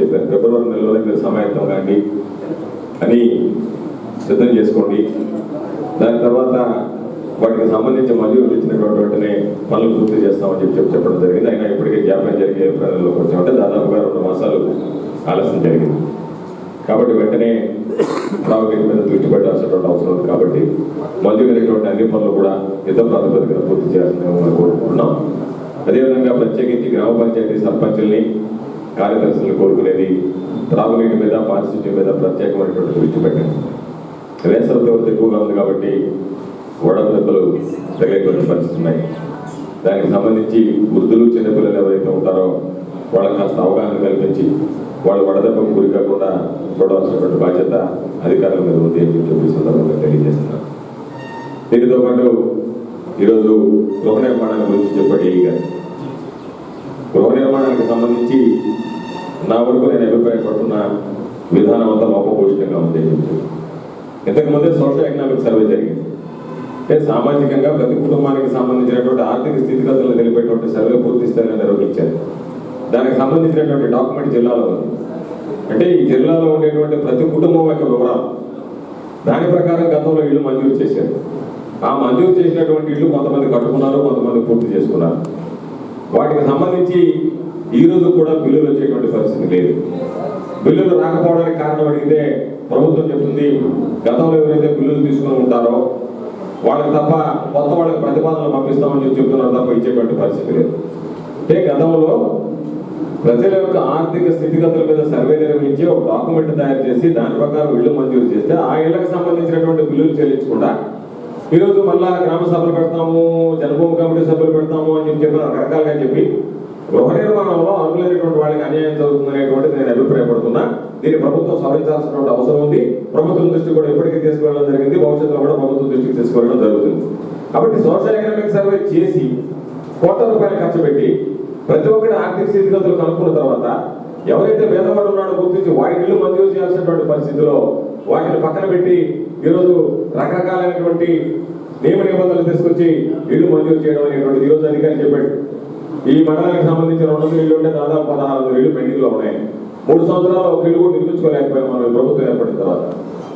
చెప్పారు ఫిబ్రవరి నెలలో మీరు సమాయత్తం కానీ అని సిద్ధం చేసుకోండి. దాని తర్వాత వాటికి సంబంధించి మంజూరు ఇచ్చినటువంటి వెంటనే పనులు పూర్తి చేస్తామని చెప్పి చెప్పి చెప్పడం జరిగింది. అయినా ఇప్పటికే జ్ఞాపకం జరిగే ఏప్రిల్ కొంచెం అంటే దాదాపుగా రెండు మాసాలు ఆలస్యం జరిగింది. కాబట్టి వెంటనే ప్రాజెక్ట్ మీద దృష్టి పెట్టాల్సినటువంటి అవసరం ఉంది. కాబట్టి మంజూరైనటువంటి అన్ని పనులు కూడా యుద్ధ ప్రాతిపదికన పూర్తి చేయాలని మనం కోరుకుంటున్నాం. అదేవిధంగా ప్రత్యేకించి గ్రామ పంచాయతీ సర్పంచుల్ని కార్యదర్శులను కోరుకునేది త్రాగునీటి మీద పారిశుద్ధ్యం మీద ప్రత్యేకమైనటువంటి దృష్టి పెట్టండి. వేసవి తీవ్రత ఎక్కువగా ఉంది కాబట్టి వడదెబ్బలు తగిలేటువంటి పరిస్థితి ఉన్నాయి. దానికి సంబంధించి వృద్ధులు చిన్నపిల్లలు ఎవరైతే ఉంటారో వాళ్ళకి కాస్త అవగాహన కల్పించి వాళ్ళు వడదెబ్బకు గురి కాకుండా చూడవలసినటువంటి బాధ్యత అధికారుల మీద ఉంది అని చెప్పి సందర్భంగా తెలియజేస్తున్నారు. దీనితో పాటు ఈరోజు గృహ నిర్మాణాల గురించి చెప్పాడు గృహ నిర్మాణానికి సంబంధించి నా వరకు నేను అభిప్రాయపడుతున్న విధానం అంతా లోపభూషితంగా ఉంది. ఇంతకు ముందే సోషల్ ఎకనామిక్ సర్వే జరిగింది. అంటే సామాజికంగా ప్రతి కుటుంబానికి సంబంధించినటువంటి ఆర్థిక స్థితిగతులు తెలిపేటువంటి సర్వే పూర్తి స్థాయిలో నిర్వహించారు. దానికి సంబంధించినటువంటి డాక్యుమెంట్ జిల్లాలో ఉంది. అంటే ఈ జిల్లాలో ఉండేటువంటి ప్రతి కుటుంబం యొక్క వివరాలు. దాని ప్రకారం గతంలో ఇల్లు మంజూరు చేశారు. ఆ మంజూరు చేసినటువంటి ఇల్లు కొంతమంది కట్టుకున్నారు కొంతమంది పూర్తి చేసుకున్నారు. వాటికి సంబంధించి ఈ రోజు కూడా బిల్లులు వచ్చేటువంటి పరిస్థితి లేదు. బిల్లులు రాకపోవడానికి కారణం అడిగితే ప్రభుత్వం చెప్తుంది గతంలో ఎవరైతే బిల్లులు తీసుకుని ఉంటారో వాళ్ళకి తప్ప కొత్త వాళ్ళకి ప్రతిపాదనలు పంపిస్తామని చెప్పి చెప్తున్నారు తప్ప ఇచ్చేటువంటి పరిస్థితి లేదు. అంటే గతంలో ప్రజల యొక్క ఆర్థిక స్థితిగతుల మీద సర్వే నిర్వహించి ఒక డాక్యుమెంట్ తయారు చేసి దాని ప్రకారం ఇళ్ళు మంజూరు చేస్తే ఆ ఇళ్ళకు సంబంధించినటువంటి బిల్లులు చెల్లించకుండా ఈరోజు మళ్ళా గ్రామ సభలు పెడతాము జనభూమి కమిటీ సభ్యులు పెడతాము అని చెప్పి చెప్పిన రకరకాలుగా చెప్పి గృహ నిర్మాణంలో అర్హులైనటువంటి వాళ్ళకి అన్యాయం జరుగుతుందనేటువంటిది నేను అభిప్రాయపడుతున్నా. దీన్ని ప్రభుత్వం సవరించాల్సినటువంటి అవసరం ఉంది. ప్రభుత్వం దృష్టి కూడా ఇప్పటికీ తీసుకువెళ్ళడం జరిగింది. భవిష్యత్తులో కూడా ప్రభుత్వం దృష్టికి తీసుకువెళ్ళడం జరుగుతుంది. కాబట్టి సోషల్ ఎకనామిక్ సర్వే చేసి కోట్ల రూపాయలు ఖర్చు పెట్టి ప్రతి ఒక్కరి ఆర్థిక స్థితిగతులు కనుక్కున్న తర్వాత ఎవరైతే పేదవాడు ఉన్నాడో గుర్తించి వాడి ఇల్లు మంజూరు చేయాల్సినటువంటి పరిస్థితిలో వాటిని పక్కన పెట్టి ఈరోజు రకరకాలైనటువంటి నియమ నిబంధనలు తీసుకొచ్చి ఇల్లు మంజూరు చేయడం అనేటువంటిది ఈరోజు అధికారి చెప్పాడు. ఈ మండలానికి సంబంధించిన రెండు వందల ఇల్లు ఉంటే దాదాపు పదహారు వందల ఇల్లు పెండింగ్లో ఉన్నాయి. మూడు సంవత్సరాలు ఒక ఇల్లు కూడా నిర్మించుకోలేకపోయాం మనం ప్రభుత్వం ఏర్పడిన తర్వాత.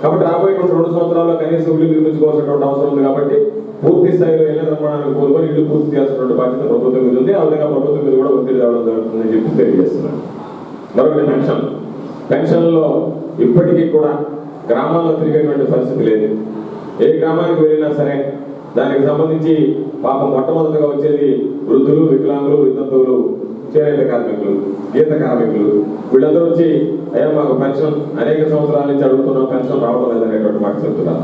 కాబట్టి రాబోయేటువంటి రెండు సంవత్సరాల్లో కనీసం ఇల్లు నిర్మించుకోవాల్సినటువంటి అవసరం ఉంది కాబట్టి పూర్తి స్థాయిలో ఇళ్ళ నిర్మాణానికి కోరుకొని ఇల్లు పూర్తి చేయాల్సినటువంటి బాధ్యత ప్రభుత్వం మీద ఉంది. ఆ విధంగా ప్రభుత్వం మీద కూడా ఒత్తిడి రావడం జరుగుతుందని చెప్పి తెలియజేస్తున్నాను. మరొకటి పెన్షన్. పెన్షన్లో ఇప్పటికీ కూడా గ్రామాల్లో తిరిగేటువంటి పరిస్థితి లేదు. ఏ గ్రామానికి వెళ్ళినా సరే దానికి సంబంధించి పాపం మొట్టమొదటిగా వచ్చేది వృద్ధులు వికలాంగులు వితంతువులు చేనేత కార్మికులు గీత కార్మికులు. వీళ్ళందరూ వచ్చి అయ్యా మాకు పెన్షన్ అనేక సంవత్సరాల నుంచి అడుగుతున్నాం పెన్షన్ రావడం లేదనేటువంటి మాట చెప్తున్నారు.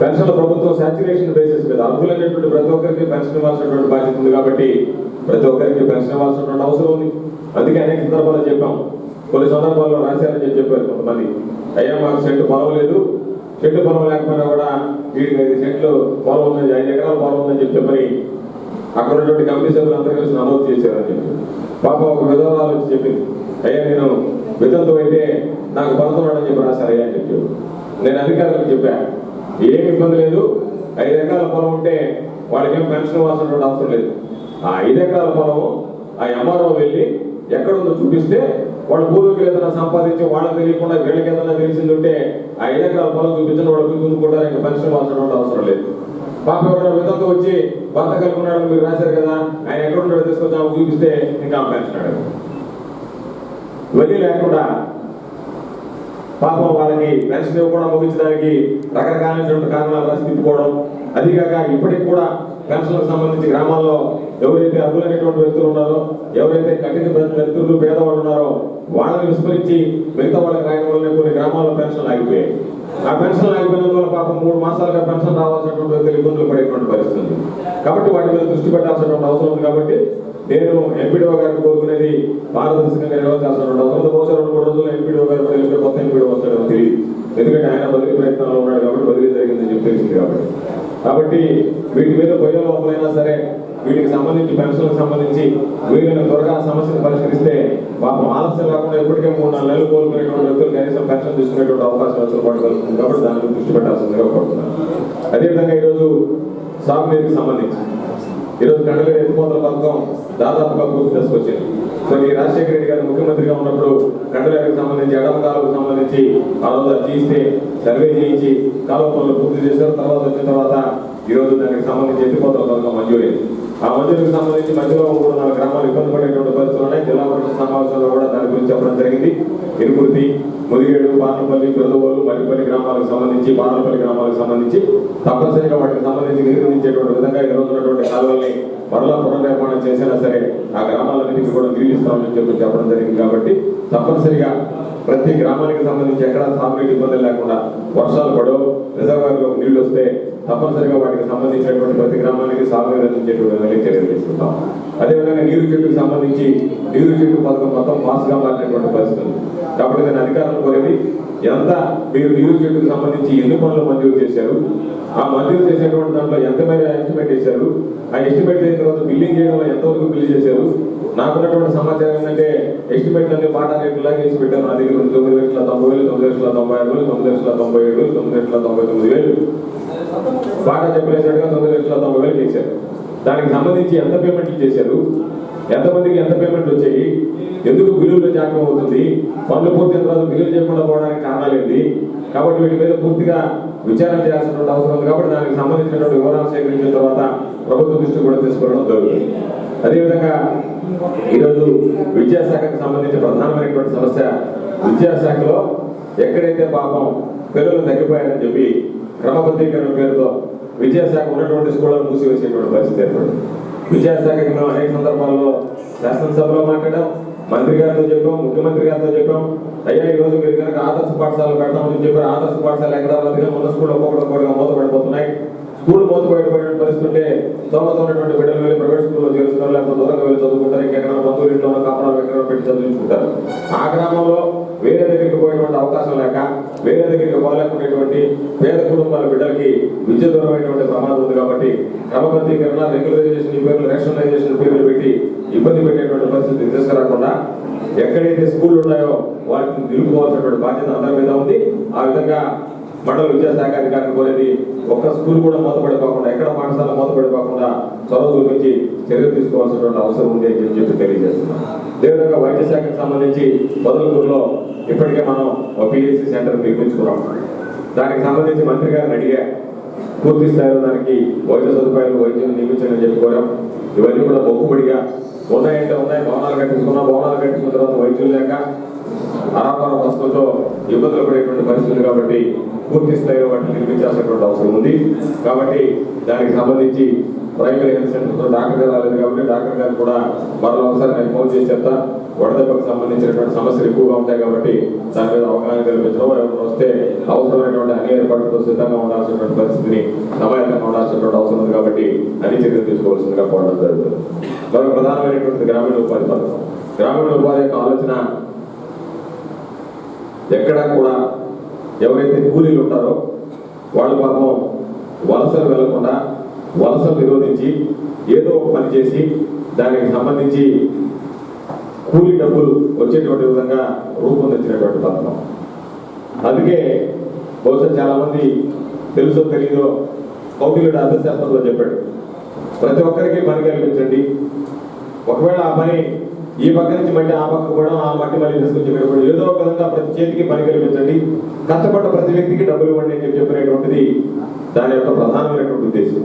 పెన్షన్ ప్రభుత్వం సాచ్యురేషన్ బేసిస్ మీద అర్హులైనటువంటి ప్రతి ఒక్కరికి పెన్షన్ ఇవ్వాల్సినటువంటి బాధ్యత ఉంది కాబట్టి ప్రతి ఒక్కరికి పెన్షన్ ఇవ్వాల్సినటువంటి అవసరం ఉంది. అందుకే అనేక సందర్భాల్లో చెప్పాం. కొన్ని సందర్భాల్లో రాశారని చెప్పి చెప్పారు కొంతమంది. అయ్యా మాకు సెంటు పొలం లేదు చెట్లు పొలం లేకపోయినా కూడా వీడికి ఐదు చెట్లు పొలం ఉందని ఐదు ఎకరాల పొలం ఉందని చెప్పి చెప్పని అక్కడ ఉన్నటువంటి కమిటీ సభ్యులు అందరూ కలిసి నమోదు చేశారని చెప్పి. పాప ఒక విధవరాలు వచ్చి చెప్పింది. అయ్యా నేను వితంతు అయితే నాకు పడుతున్నాడని చెప్పి సరే అని చెప్పి నేను అధికారులకు చెప్పా. ఏమి ఇబ్బంది లేదు. ఐదు ఎకరాల పొలం ఉంటే వాళ్ళకి ఏం పెన్షన్ ఇవ్వాల్సినటువంటి అవసరం లేదు. ఆ ఐదు ఎకరాల పొలము ఆ ఎంఆర్ఓ వెళ్ళి ఎక్కడుందో చూపిస్తే వాళ్ళ భూమికి ఏదైనా సంపాదించి వాళ్ళకి తెలియకుండా వీళ్ళకి ఏదైనా తెలిసింది ఉంటే ఆ ఐదు పొలం చూపించిన వాళ్ళకి కూడా ఇంకా పరిశ్రమ ఇవ్వాల్సినటువంటి అవసరం లేదు. పాప ఎవరైనా విధంతో వచ్చి భర్త కలుపుకున్నాడని మీరు రాశారు కదా ఆయన ఎక్కడ ఉన్నాడు తీసుకొచ్చి ఆమె చూపిస్తే ఇంకా ఆమె వెళ్ళి లేకుండా పాపం వాళ్ళకి పెన్షన్ ఇవ్వకుండా ముగించడానికి రకరకాలైనటువంటి కారణాలు రాసి తిప్పుకోవడం. అదిగాక ఇప్పటికి కూడా పెన్షన్లకు సంబంధించి గ్రామాల్లో ఎవరైతే అర్హులైనటువంటి వ్యక్తులు ఉన్నారో ఎవరైతే కఠిన వ్యక్తులు పేదవాళ్ళు ఉన్నారో వాళ్ళని విస్మరించి మిగతా వాళ్ళకి రాయడం వల్ల కొన్ని గ్రామాల్లో పెన్షన్ ఆగిపోయాయి. ఆ పెన్షన్ ఆగిపోయినందువల్ల పాపం మూడు మాసాలుగా పెన్షన్ రావాల్సినటువంటి వ్యక్తులు ఇబ్బందులు పడేటువంటి పరిస్థితుంది కాబట్టి వాటి మీద దృష్టి పెట్టాల్సినటువంటి అవసరం ఉంది కాబట్టి నేను ఎంపీడీఓ గారిని కోరుకునేది పారదర్శకంగా నిర్వహించాల్సినటువంటి అవసరం బహుశా రెండు మూడు రోజుల్లో ఎంపీడీఓ గారు మరి లేకపోతే కొత్త ఎంపీడీఓ వస్తాడో తెలియదు. ఎందుకంటే ఆయన బదిలీ ప్రయత్నంలో ఉన్నాడు కాబట్టి బదిలీ జరిగిందని చెప్పి తెలిసింది కాబట్టి. కాబట్టి వీటి మీద పోయే లోపలైనా సరే వీటికి సంబంధించి పెన్షన్లకు సంబంధించి వీళ్ళని త్వరగా సమస్యను పరిష్కరిస్తే పాపం ఆలస్యం కాకుండా ఇప్పటికే మూడు నాలుగు నెలలు కోరుకునేటువంటి వ్యక్తులు కనీసం పెన్షన్ తీసుకునేటువంటి అవకాశం వచ్చిన కాబట్టి దాని మీద దృష్టి పెట్టాల్సిందిగా కోరుతున్నాను. అదేవిధంగా ఈరోజు సాగునీరుకి సంబంధించి ఈరోజు కండలేరు ఎత్తిపోతల పథకం దాదాపుగా పూర్తి తీసుకొచ్చింది సో ఈ రాజశేఖర రెడ్డి గారు ముఖ్యమంత్రిగా ఉన్నప్పుడు కండలకు సంబంధించి ఎడమ కాలువకు సంబంధించి ఆ రోజు తీస్తే సర్వే చేయించి కాలువ పనులు పూర్తి చేశారు. తర్వాత వచ్చిన తర్వాత ఈరోజు దానికి సంబంధించి ఎత్తిపోతల పథకం మంజూరైంది ఆ మంజూరికి సంబంధించి మధ్యలో మూడు నాలుగు గ్రామాలు ఇబ్బంది పడేటువంటి పరిస్థితులు ఉన్నాయి. జిల్లా పరిషత్ సమావేశంలో కూడా దాని గురించి చెప్పడం జరిగింది. ఇరుకుర్తి ముదిగేడు పార్లపల్లి పెద్దవోలు మల్లిపల్లి గ్రామాలకు సంబంధించి బాలపల్లి గ్రామాలకు సంబంధించి తప్పనిసరిగా వాటికి సంబంధించి నిర్వహించేటువంటి విధంగా ఈ రోజు ఉన్నటువంటి కాలువల్ని మరలా పునర్నిర్మాణం చేసినా సరే ఆ గ్రామాలన్నింటికి కూడా నీళ్ళు చెప్పి చెప్పడం జరిగింది కాబట్టి తప్పనిసరిగా ప్రతి గ్రామానికి సంబంధించి ఎక్కడ సాగునీటి ఇబ్బందులు లేకుండా వర్షాలు పడవు. రిజర్వాయర్లో నీళ్ళు వస్తే తప్పనిసరిగా వాటికి సంబంధించినటువంటి ప్రతి గ్రామానికి సాగునీరు అందించేటువంటి విధంగా చర్యలు తీసుకుంటాం అదేవిధంగా నీరు చెట్టుకు సంబంధించి నీరు చెట్టు పథకం మొత్తం మాస్గా మారినటువంటి పరిస్థితి ఉంది. కాబట్టి నేను అధికారం కోరేది ఎంత మీరు నియోజకవర్గం సంబంధించి ఎన్ని పనులు మంజూరు చేశారు? ఆ మంజూరు చేసేటువంటి దాంట్లో ఎంత మేర ఎస్టిమేట్ చేశారు ఆ ఎస్టిమేట్ చేసిన తర్వాత బిల్లింగ్ చేయడంలో ఎంతవరకు బిల్లు చేశారు? నాకున్నటువంటి సమాచారం ఏంటంటే ఎస్టిమేట్ అన్ని పాట రేట్లాగా వేసి పెట్టాను. నా దగ్గర తొమ్మిది లక్షల తొంభై వేలు తొమ్మిది లక్షల తొంభై ఆరు వేలు తొమ్మిది లక్షల తొంభై ఏడు వేలు తొమ్మిది లక్షల తొంభై తొమ్మిది వేలు. పాట చెప్పలేసినట్టుగా తొమ్మిది లక్షల తొంభై వేలు చేశారు. దానికి సంబంధించి ఎంత పేమెంట్లు చేశారు? ఎంతమందికి ఎంత పేమెంట్లు వచ్చాయి? ఎందుకు బిల్లులు జాగ్రత్త అవుతుంది? పనులు పూర్తి తర్వాత బిల్లులు చేయకుండా పోవడానికి కారణాలు ఏంటి? కాబట్టి వీటి మీద పూర్తిగా విచారణ చేయాల్సినటువంటి అవసరం ఉంది కాబట్టి దానికి సంబంధించినటువంటి వివరాలు సేకరించిన తర్వాత ప్రభుత్వ దృష్టి కూడా తీసుకోవడం జరుగుతుంది. అదేవిధంగా ఈరోజు విద్యాశాఖకు సంబంధించి ప్రధానమైనటువంటి సమస్య విద్యాశాఖలో ఎక్కడైతే పాపం పిల్లలు తగ్గిపోయారని చెప్పి క్రమబద్ధీకరణ పేరుతో విద్యాశాఖ ఉన్నటువంటి స్కూళ్ళను మూసివేసేటువంటి పరిస్థితి ఏర్పడింది. విద్యాశాఖకి మేము అనేక సందర్భాల్లో శాసనసభలో మాట్లాడాం. మంత్రి గారితో చెప్పాం ముఖ్యమంత్రి గారితో చెప్పాం. అయ్యా ఈ రోజు మీరు కనుక ఆదర్శ పాఠశాలలు పెడతామని చెప్పారు. ఆదర్శ పాఠశాల ఎక్కడ ఉన్న స్కూల్ ఒక్కొక్కటి ఒక్కొక్కటిగా మూతపడిపోతున్నాయి. స్కూల్ మూతపడిపోయిన పరిస్థితుంటే స్తోమత ఉన్నటువంటి బిడ్డలు వెళ్ళి ప్రైవేట్ స్కూల్లో చేరుస్తారు లేకపోతే దూరంగా వెళ్ళి చదువుకుంటారు. ఇంకెక్కడ బంధువులు ఇంట్లో ఉన్న కాపురాలు ఎక్కడ పెట్టి చదివించుకుంటారు. ఆ గ్రామంలో వేరే దగ్గరికి పోయేటువంటి అవకాశం లేక వేరే దగ్గరికి పోలేకునేటువంటి పేద కుటుంబాల బిడ్డలకి విద్య దూరమైనటువంటి ప్రమాదం ఉంది కాబట్టి క్రమబద్ధీకరణ రెగ్యులరైజేషన్ ఈ పేర్లు రేషనలైజేషన్ ఇబ్బంది పెట్టేటువంటి పరిస్థితి తీసుకురాకుండా ఎక్కడైతే స్కూళ్ళు ఉన్నాయో వాటిని నిలుపుకోవాల్సినటువంటి బాధ్యత అందరి మీద ఉంది. ఆ విధంగా మండల విద్యాశాఖ అధికారులు కోరేది ఒక్క స్కూల్ కూడా మూతపడిపోకుండా ఎక్కడ పాఠశాల మూతపడిపోకుండా చొరవ చూపించి చర్యలు తీసుకోవాల్సినటువంటి అవసరం ఉంది అని చెప్పి తెలియజేస్తున్నాం. అదేవిధంగా వైద్య శాఖకు సంబంధించి బదులూరులో ఇప్పటికే మనం ఒక పిహెచ్సి సెంటర్ నిర్మించుకున్నాం. దానికి సంబంధించి మంత్రి గారిని అడిగా పూర్తి స్థాయిలో దానికి వైద్య సదుపాయాలు వైద్యం నియమించని చెప్పి కోరాం. ఇవన్నీ కూడా మొక్కుబడిగా ఉన్నాయంటే ఉన్నాయి భవనాలు కట్టించుకున్నా భవనాలు కట్టించుకున్న తర్వాత వైద్యులు లేక అనాపర వస్తువుతో ఇబ్బందులు పడేటువంటి పరిస్థితులు కాబట్టి పూర్తి స్థాయిలో వాటిని నిర్మించాల్సినటువంటి అవసరం ఉంది. కాబట్టి దానికి సంబంధించి ప్రైమరీ హెల్త్ సెంటర్తో డాక్టర్ గారు రాలేదు కాబట్టి డాక్టర్ గారు కూడా మరో ఒకసారి నేను ఫోన్ చేసి చెప్తాను వడదెబ్బకు సంబంధించినటువంటి సమస్యలు ఎక్కువగా ఉంటాయి కాబట్టి దాని మీద అవగాహన కల్పించడం ఎవరైనా వస్తే అవసరమైనటువంటి అన్ని ఏర్పాట్లతో సిద్ధంగా ఉండాల్సినటువంటి పరిస్థితిని సమాయత్తంగా ఉండాల్సినటువంటి అవసరం ఉంది కాబట్టి అన్ని చర్యలు తీసుకోవాల్సిందిగా పోవడం జరుగుతుంది. మరో ప్రధానమైనటువంటి గ్రామీణ ఉపాధి పథకం. గ్రామీణ ఉపాధి యొక్క ఆలోచన ఎక్కడా కూడా ఎవరైతే కూలీలు ఉంటారో వాళ్ళు పాపం వలసలు వెళ్ళకుండా వలసలు నిరోధించి ఏదో ఒక పని చేసి దానికి సంబంధించి కూలి డబ్బులు వచ్చేటువంటి విధంగా రూపొందించినటువంటి పథకం. అందుకే బహుశా చాలా మంది తెలుసో తెలియదో కౌటిల్యుడు అర్థశాస్త్రంలో చెప్పాడు ప్రతి ఒక్కరికి పని కల్పించండి. ఒకవేళ ఆ పని ఈ పక్క నుంచి మట్టి ఆ పక్క కూడా ఆ మట్టి మళ్ళీ తీసుకొచ్చి పెట్టుకోండి ఏదో ఒక విధంగా ప్రతి చేతికి పని కల్పించండి. కష్టపడ్డ ప్రతి వ్యక్తికి డబ్బులు ఇవ్వండి అని చెప్పినటువంటిది దాని యొక్క ప్రధానమైనటువంటి ఉద్దేశం.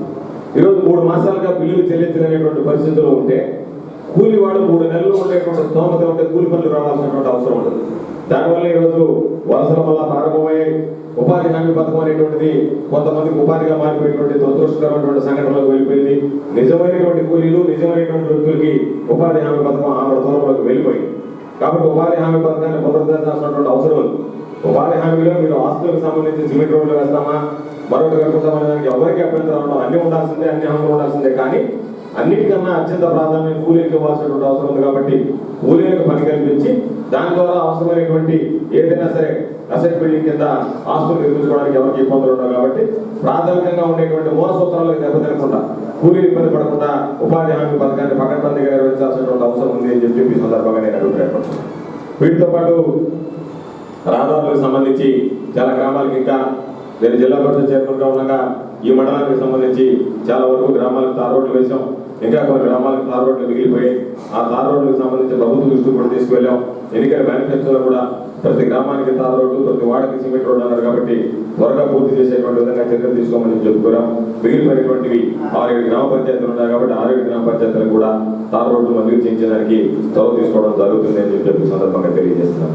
ఈరోజు మూడు మాసాలుగా బిల్లులు చెల్లించలేనటువంటి పరిస్థితుల్లో ఉంటే కూలి వాడు మూడు నెలలు ఉండేటువంటి స్తోమత ఉంటే కూలి పనులు రావాల్సినటువంటి అవసరం ఉండదు. దానివల్ల ఈరోజు వలసల వల్ల ప్రారంభమయ్యాయి ఉపాధి హామీ పథకం అనేటువంటిది కొంతమందికి ఉపాధిగా మారిపోయినటువంటి దురదృష్టకరమైనటువంటి సంఘటనలకు వెళ్ళిపోయింది. నిజమైనటువంటి కూలీలు నిజమైనటువంటి వ్యక్తులకి ఉపాధి హామీ పథకం ఆవిడ దూరంలోకి వెళ్ళిపోయింది. కాబట్టి ఉపాధి హామీ పథకాన్ని పునరుద్ధరించాల్సినటువంటి అవసరం ఉంది. ఉపాధి హామీలో మీరు ఆస్తులకు సంబంధించి సిమెంట్ రోడ్లు వేస్తామా? మరొకటి కట్టుకుంటామనే దానికి ఎవరికి అభ్యంతరం ఉండవు అన్ని ఉండాల్సిందే అన్ని హామీలు ఉండాల్సిందే. కానీ అన్నిటికన్నా అత్యంత ప్రాధాన్యం కూలీలకు ఇవ్వాల్సినటువంటి అవసరం ఉంది కాబట్టి కూలీలకు పని కల్పించి దాని ద్వారా అవసరమైనటువంటి ఏదైనా సరే అసెట్ బిల్డింగ్ కింద ఆస్తులు నిర్మించుకోవడానికి ఎవరికి ఇబ్బందులు ఉండవు కాబట్టి ప్రాథమికంగా ఉండేటువంటి మూల సూత్రాలకు దెబ్బతినకుండా కూలీలు ఇబ్బంది పడకుండా ఉపాధి హామీ పథకాన్ని పకడ్బందీగా నిర్వహించాల్సినటువంటి అవసరం ఉంది అని చెప్పి ఈ సందర్భంగా నేను అభిప్రాయపడుతున్నాను వీటితో పాటు రహదారులకు సంబంధించి చాలా గ్రామాలకు ఇంకా నేను జిల్లా పరిషత్ చైర్మన్గా ఉండగా ఈ మండలానికి సంబంధించి చాలా వరకు గ్రామాలకు తారోడ్లు వేశాం ఇంకా కొన్ని గ్రామాలకు తార్ రోడ్లు మిగిలిపోయి ఆ తార్ రోడ్లకు సంబంధించి ప్రభుత్వ దృష్టి కూడా తీసుకువెళ్ళాం. ఎన్నికల మేనిఫెస్టోలో కూడా ప్రతి గ్రామానికి తార్ రోడ్డు ప్రతి వాడకి సిమెంట్ రోడ్డు అన్నారు కాబట్టి త్వరగా పూర్తి చేసేటువంటి విధంగా చర్యలు తీసుకోమని చెప్పుకున్నాం మిగిలిపోయినటువంటివి ఆరేడు గ్రామ పంచాయతీలు ఉన్నాయి కాబట్టి ఆరేడు గ్రామ పంచాయతీలకు కూడా తార్ రోడ్డు మంజూరు చేయించడానికి చొరవ తీసుకోవడం జరుగుతుంది అని చెప్పి సందర్భంగా తెలియజేస్తున్నాం.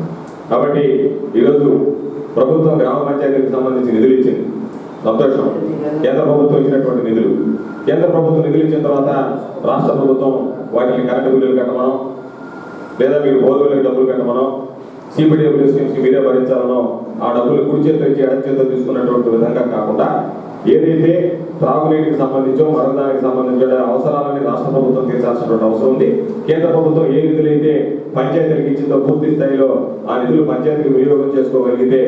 కాబట్టి ఈరోజు ప్రభుత్వం గ్రామ పంచాయతీలకు సంబంధించి నిధులు ఇచ్చింది. సంతోషం. కేంద్ర ప్రభుత్వం ఇచ్చినటువంటి నిధులు. కేంద్ర ప్రభుత్వం నిధులు ఇచ్చిన తర్వాత రాష్ట్ర ప్రభుత్వం వాటిని కరెంటు బిల్లులు కట్టమనం లేదా మీరు బోర్వెల్కి డబ్బులు కట్టమనం సిపిడబ్ల్యూ స్కీమ్స్ మీరే భరించాలనో ఆ డబ్బులు కుడి చేత ఇచ్చి ఎడం చేత తీసుకున్నటువంటి విధంగా కాకుండా ఏదైతే త్రాగునీటికి సంబంధించో మరణానికి సంబంధించిన అవసరాలని రాష్ట్ర ప్రభుత్వం తీర్చాల్సినటువంటి అవసరం ఉంది. కేంద్ర ప్రభుత్వం ఏ నిధులైతే పంచాయతీలకు ఇచ్చిందో పూర్తి స్థాయిలో ఆ నిధులు పంచాయతీకి వినియోగం చేసుకోగలిగితే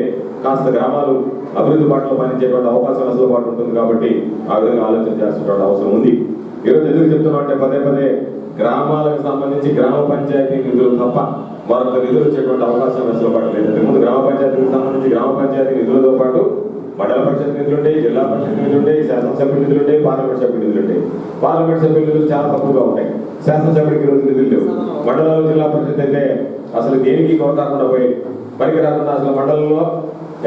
కాస్త గ్రామాలు అభివృద్ధి బాటలో పనిచేటువంటి అవకాశం అసలు పాటు ఉంటుంది కాబట్టి ఆ విధంగా ఆలోచన చేయాల్సినటువంటి అవసరం ఉంది. ఈరోజు ఎందుకు చెప్తున్నాం అంటే పదే పదే గ్రామాలకు సంబంధించి గ్రామ పంచాయతీ నిధులు తప్ప మరొక నిధులు వచ్చేటువంటి అవకాశం అసలు పడలేదు ఇంతకుముందు గ్రామ పంచాయతీకి సంబంధించి గ్రామ పంచాయతీ నిధులతో పాటు మండల పరిషత్ నిధులు ఉంటాయి జిల్లా పరిషత్ నిధులు ఉంటాయి శాసనసభ్యుల నిధులు ఉంటాయి పార్లమెంట్ సభ్యుల నిధులు ఉంటాయి. పార్లమెంట్ సభ్యుల నిధులు చాలా తక్కువగా ఉంటాయి. శాసనసభ్యుడికి ఈరోజు నిధులు లేవు. మండలంలో జిల్లా పరిషత్ అయితే అసలు దేనికి కాకుండా పోయి పనికి రాకుండా అసలు మండలంలో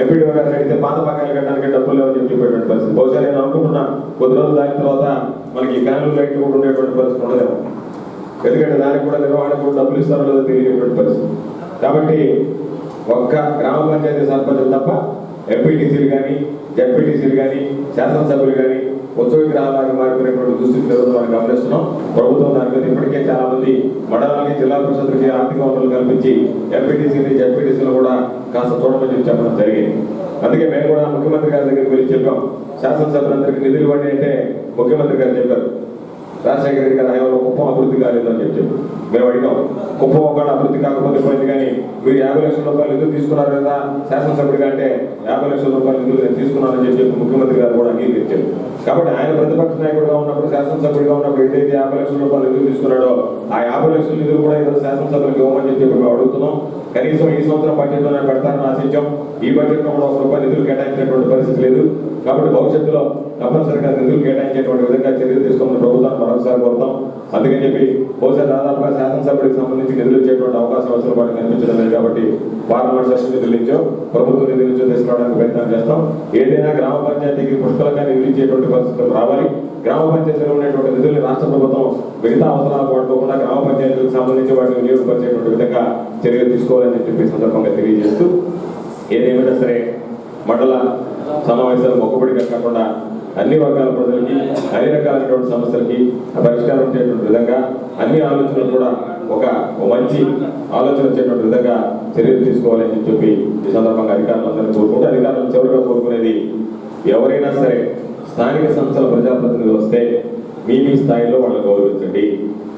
ఎంపీడీ గారిని అడిగితే పాత పక్కన కట్టడానికి డబ్బులు లేవని చెప్పి చెప్పేటువంటి పరిస్థితి. బహుశా నేను అనుకుంటున్నా కొద్ది రోజులు దాని తర్వాత మనకి ఫ్యాన్లు లైట్లు కూడా ఉండేటువంటి పరిస్థితి ఉండదేమో. ఎందుకంటే దానికి కూడా నిర్వహణ కూడా డబ్బులు ఇస్తారో లేదో తెలియనటువంటి పరిస్థితి. కాబట్టి ఒక్క గ్రామ పంచాయతీ సర్పంచులు తప్ప ఎంపీటీసీలు కానీ జడ్పీటీసీలు కానీ శాసనసభ్యులు కానీ ఉత్సవ గ్రామాలకు మారిపోయినటువంటి దుస్థితి ఈరోజు మనం గమనిస్తున్నాం. ప్రభుత్వం దాని మీద ఇప్పటికే చాలా మంది మండలానికి జిల్లా పరిషత్కి ఆర్థిక వనరులు కల్పించి ఎంపీటీసీని జడ్పీటీసీలు కూడా కాస్త చూడమని చెప్పి చెప్పడం జరిగింది. అందుకే మేము కూడా ముఖ్యమంత్రి గారి దగ్గరికి వెళ్ళి చెప్పాం. శాసనసభ్యులందరికీ నిధులు ఇవ్వండి అంటే ముఖ్యమంత్రి గారు చెప్పారు. రాజశేఖర రెడ్డి గారు హయాంలో కుప్పం అభివృద్ధి కాలేదు అని చెప్పి చెప్పి మేము అడిగాం కుప్పం అభివృద్ధి కాకపోతే పోయింది కానీ మీరు యాభై లక్షల రూపాయలు నిధులు తీసుకున్నారు కదా శాసనసభ్యుడిగా అంటే యాభై లక్షల రూపాయలు నిధులు తీసుకున్నారని చెప్పి ముఖ్యమంత్రి గారు కూడా అంగీకరించారు. కాబట్టి ఆయన ప్రతిపక్ష నాయకుడిగా ఉన్నప్పుడు శాసనసభ్యుడిగా ఉన్నప్పుడు ఏదైతే యాభై లక్షల రూపాయలు నిధులు తీసుకున్నాడో ఆ యాభై లక్షల నిధులు కూడా ఇతర శాసనసభ్యులకు ఇవ్వమని చెప్పి మేము అడుగుతున్నాం. కనీసం ఈ సంవత్సరం బడ్జెట్లోనే పెడతారని ఆశించాం. ఈ బడ్జెట్లో కూడా ఒక రూపాయి నిధులు కేటాయించినటువంటి పరిస్థితి లేదు. కాబట్టి భవిష్యత్తులో తప్పనిసరిగా నిధులు కేటాయించేటువంటి విధంగా చర్యలు తీసుకున్న ప్రభుత్వాన్ని మరొకసారి కోరుతాం. అందుకని చెప్పి బహుశా దాదాపుగా శాసనసభ్యుడికి సంబంధించి నిధులు ఇచ్చేటువంటి అవకాశం అవసరం వాటికి కనిపించడం లేదు కాబట్టి పార్లమెంట్ సెషన్ నిధుల నుంచో ప్రభుత్వ నిధులు తీసుకురావడానికి ప్రయత్నం చేస్తాం. ఏదైనా గ్రామ పంచాయతీకి పుష్కలంగా నిధులు ఇచ్చేటువంటి పరిస్థితులు రావాలి. గ్రామ పంచాయతీలో ఉన్నటువంటి నిధులు రాష్ట్ర ప్రభుత్వం మిగతా అవసరాలు పడుకోకుండా గ్రామ పంచాయతీలకు సంబంధించి వాటిని వినియోగపరిచేటువంటి విధంగా చర్యలు తీసుకోవాలని చెప్పి సందర్భంగా తెలియజేస్తూ ఏదేమైనా సరే మండల సమావేశాలు మొక్కబడిగా కాకుండా అన్ని వర్గాల ప్రజలకి అన్ని రకాలైనటువంటి సమస్యలకి పరిష్కారం వచ్చేటువంటి విధంగా అన్ని ఆలోచనలు కూడా ఒక మంచి ఆలోచన వచ్చేటువంటి విధంగా చర్యలు తీసుకోవాలని చెప్పి ఈ సందర్భంగా అధికారులందరినీ కోరుకుంటూ అధికారులు చివరిగా కోరుకునేది ఎవరైనా సరే స్థానిక సంస్థల ప్రజాప్రతినిధులు వస్తే మీ మీ స్థాయిలో వాళ్ళని గౌరవించండి.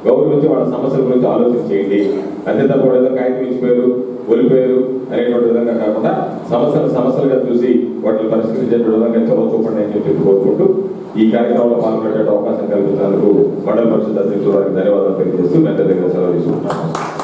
గౌరవించి వాళ్ళ సమస్యల గురించి ఆలోచించేయండి అంతే తప్ప ఏదో కాగితం ఇచ్చిపోయారు ఒలిపోయారు అనేటువంటి విధంగా కాకుండా సమస్యలు సమస్యలుగా చూసి వాటిని పరిష్కరించేటువంటి విధంగా చొరవ చూపండి అని చెప్పి కోరుకుంటూ ఈ కార్యక్రమంలో పాల్గొనే అవకాశం కల్పించినందుకు మండల పరిషత్ అధ్యక్షుడు వారికి ధన్యవాదాలు తెలియజేస్తూ మెట్ట దగ్గర సెలవు తీసుకుంటున్నాను.